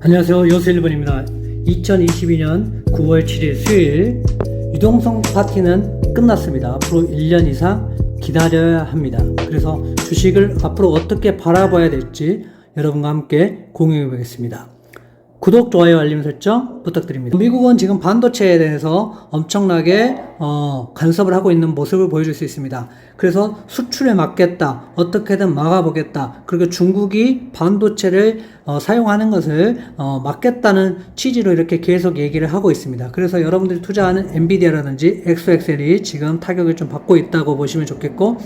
안녕하세요. 1번입니다. 2022년 9월 7일 수요일 유동성 파티는 끝났습니다. 앞으로 1년 이상 기다려야 합니다. 그래서 주식을 앞으로 어떻게 바라봐야 될지 여러분과 함께 공유해 보겠습니다. 구독, 좋아요, 알림 설정 부탁드립니다. 미국은 지금 반도체에 대해서 엄청나게 어, 간섭을 하고 있는 모습을 보여줄 수 있습니다. 그래서 수출에 막겠다, 어떻게든 막아보겠다. 그리고 중국이 반도체를 어, 사용하는 것을 어, 막겠다는 취지로 이렇게 계속 얘기를 하고 있습니다. 그래서 여러분들이 투자하는 엔비디아라든지 엑소엑셀이 지금 타격을 좀 받고 있다고 보시면 좋겠고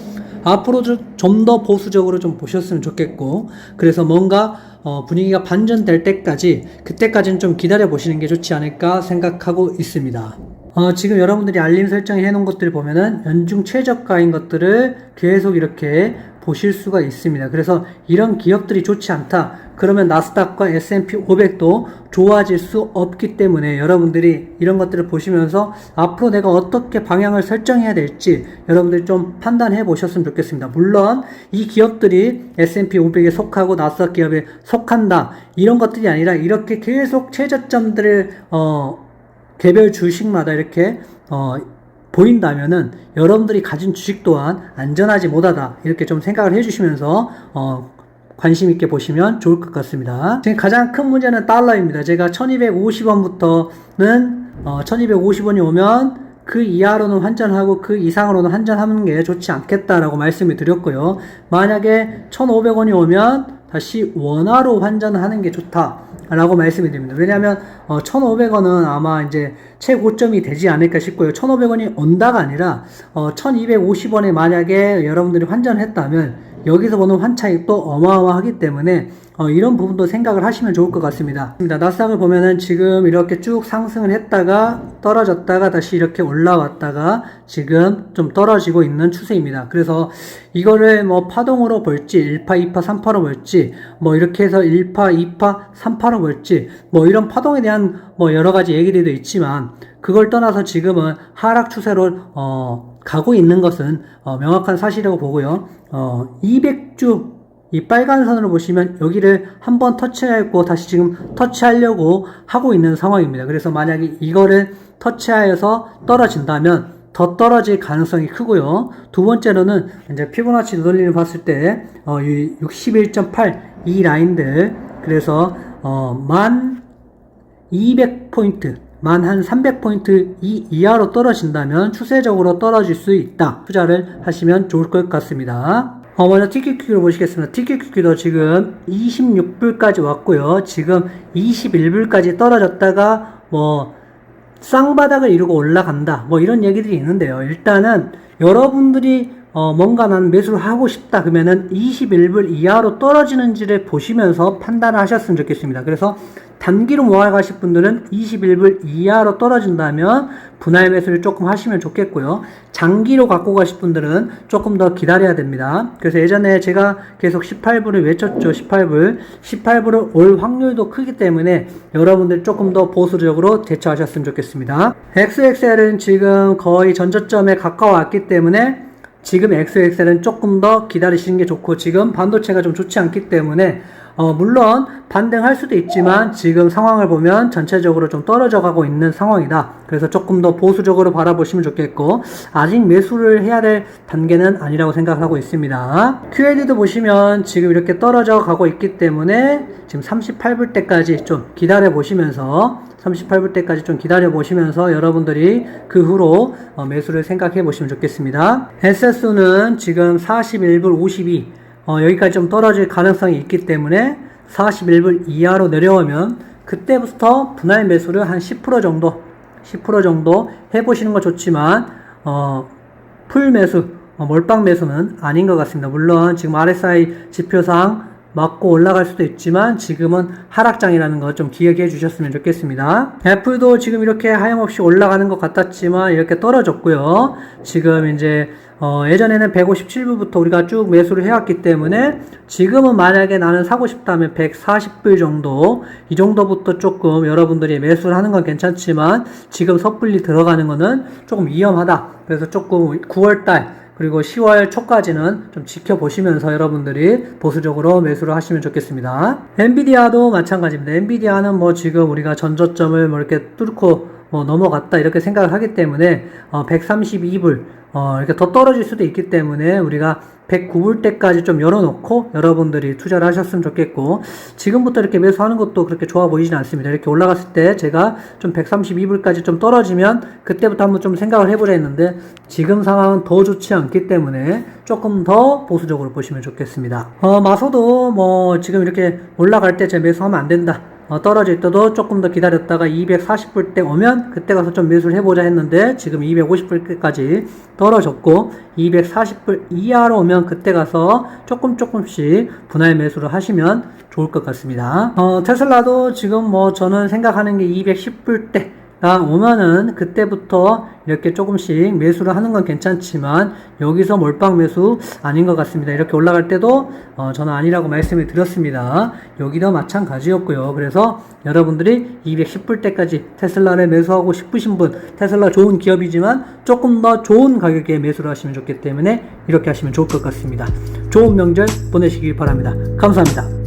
앞으로 좀 더 보수적으로 좀 보셨으면 좋겠고 그래서 뭔가 어, 분위기가 반전될 때까지 그때까지는 좀 기다려 보시는 게 좋지 않을까 생각하고 있습니다. 어, 지금 여러분들이 알림 설정해 놓은 것들을 보면은 연중 최저가인 것들을 계속 이렇게 보실 수가 있습니다. 그래서 이런 기업들이 좋지 않다. 그러면 나스닥과 S&P 500도 좋아질 수 없기 때문에 여러분들이 이런 것들을 보시면서 앞으로 내가 어떻게 방향을 설정해야 될지 여러분들이 좀 판단해 보셨으면 좋겠습니다. 물론 이 기업들이 S&P 500에 속하고 나스닥 기업에 속한다. 이런 것들이 아니라 이렇게 계속 최저점들을 어 개별 주식마다 이렇게 어 보인다면은 여러분들이 가진 주식 또한 안전하지 못하다 이렇게 좀 생각을 해주시면서 어 관심 있게 보시면 좋을 것 같습니다. 지금 가장 큰 문제는 달러입니다. 제가 1250원부터는 어 1250원이 오면 그 이하로는 환전하고 그 이상으로는 환전하는 게 좋지 않겠다라고 말씀을 드렸고요. 만약에 1500원이 오면 다시 원화로 환전하는 게 좋다라고 말씀을 드립니다. 왜냐하면 어, 1,500원은 아마 이제 최고점이 되지 않을까 싶고요. 1,500원이 온다가 아니라 어, 1,250원에 만약에 여러분들이 환전했다면 여기서 보는 환차익 또 어마어마하기 때문에 어, 이런 부분도 생각을 하시면 좋을 것 같습니다. 나스닥을 보면은 지금 이렇게 쭉 상승을 했다가 떨어졌다가 다시 이렇게 올라왔다가 지금 좀 떨어지고 있는 추세입니다. 그래서 이거를 뭐 파동으로 볼지 1파, 2파, 3파로 볼지 뭐 이렇게 해서 1파, 2파, 3파로 볼지 뭐 이런 파동에 대한 뭐 여러 가지 얘기들도 있지만 그걸 떠나서 지금은 하락 추세로 어, 가고 있는 것은 어, 명확한 사실이라고 보고요. 어, 200주 이 빨간 선으로 보시면 여기를 한번 터치하고 다시 지금 터치하려고 하고 있는 상황입니다. 그래서 만약에 이거를 터치하여서 떨어진다면 더 떨어질 가능성이 크고요. 두 번째로는 이제 피보나치 노돌리를 봤을 때 어, 61.8 이 라인들 그래서 어, 만 200포인트 만 한 300포인트 이 이하로 떨어진다면 추세적으로 떨어질 수 있다. 투자를 하시면 좋을 것 같습니다. 어, 먼저 TQQ를 보시겠습니다. TQQ도 지금 26불까지 왔고요. 지금 21불까지 떨어졌다가 뭐 쌍바닥을 이루고 올라간다. 뭐 이런 얘기들이 있는데요. 일단은 여러분들이 어, 뭔가 나는 매수를 하고 싶다. 그러면은 21불 이하로 떨어지는지를 보시면서 판단을 하셨으면 좋겠습니다. 그래서 단기로 모아가실 분들은 21불 이하로 떨어진다면 분할 매수를 조금 하시면 좋겠고요. 장기로 갖고 가실 분들은 조금 더 기다려야 됩니다. 그래서 예전에 제가 계속 18불을 외쳤죠. 18불. 18불을 올 확률도 크기 때문에 여러분들 조금 더 보수적으로 대처하셨으면 좋겠습니다. XXL은 지금 거의 전저점에 가까워 왔기 때문에 지금 XXL은 조금 더 기다리시는 게 좋고 지금 반도체가 좀 좋지 않기 때문에 어, 물론 반등할 수도 있지만 지금 상황을 보면 전체적으로 좀 떨어져 가고 있는 상황이다. 그래서 조금 더 보수적으로 바라보시면 좋겠고 아직 매수를 해야 될 단계는 아니라고 생각하고 있습니다. QLD도 보시면 지금 이렇게 떨어져 가고 있기 때문에 지금 38불 때까지 좀 기다려 보시면서 38불 때까지 좀 기다려 보시면서 여러분들이 그 후로 어, 매수를 생각해 보시면 좋겠습니다. SS는 지금 41불 52 어, 여기까지 좀 떨어질 가능성이 있기 때문에 41불 이하로 내려오면 그때부터 분할 매수를 한 10% 정도 10% 정도 해보시는 거 좋지만 어, 풀 매수 어, 몰빵 매수는 아닌 것 같습니다. 물론 지금 RSI 지표상 맞고 올라갈 수도 있지만 지금은 하락장이라는 거 좀 기억해 주셨으면 좋겠습니다. 애플도 지금 이렇게 하염없이 올라가는 것 같았지만 이렇게 떨어졌고요. 지금 이제 어, 예전에는 157불부터 우리가 쭉 매수를 해왔기 때문에 지금은 만약에 나는 사고 싶다면 140불 정도 이 정도부터 조금 여러분들이 매수를 하는 건 괜찮지만 지금 섣불리 들어가는 거는 조금 위험하다. 그래서 조금 9월달 그리고 10월 초까지는 좀 지켜보시면서 여러분들이 보수적으로 매수를 하시면 좋겠습니다. 엔비디아도 마찬가지입니다. 엔비디아는 뭐 지금 우리가 전저점을 뭐 이렇게 뚫고 뭐 넘어갔다 이렇게 생각을 하기 때문에 어 132불 어 이렇게 더 떨어질 수도 있기 때문에 우리가 109불 때까지 좀 열어놓고 여러분들이 투자를 하셨으면 좋겠고 지금부터 이렇게 매수하는 것도 그렇게 좋아 보이진 않습니다. 이렇게 올라갔을 때 제가 좀 132불까지 좀 떨어지면 그때부터 한번 좀 생각을 해보자 했는데 지금 상황은 더 좋지 않기 때문에 조금 더 보수적으로 보시면 좋겠습니다. 어 마소도 뭐 지금 이렇게 올라갈 때 제 매수하면 안 된다. 어, 떨어질 때도 조금 더 기다렸다가 240불 때 오면 그때 가서 좀 매수를 해보자 했는데 지금 250불까지 떨어졌고 240불 이하로 오면 그때 가서 조금 조금씩 분할 매수를 하시면 좋을 것 같습니다. 어, 테슬라도 지금 뭐 저는 생각하는 게 210불 때가 오면은 그때부터 이렇게 조금씩 매수를 하는 건 괜찮지만 여기서 몰빵 매수 아닌 것 같습니다. 이렇게 올라갈 때도 어, 저는 아니라고 말씀을 드렸습니다. 여기도 마찬가지였고요. 그래서 여러분들이 210불 때까지 테슬라를 매수하고 싶으신 분 테슬라 좋은 기업이지만 조금 더 좋은 가격에 매수를 하시면 좋기 때문에 이렇게 하시면 좋을 것 같습니다. 좋은 명절 보내시길 바랍니다. 감사합니다.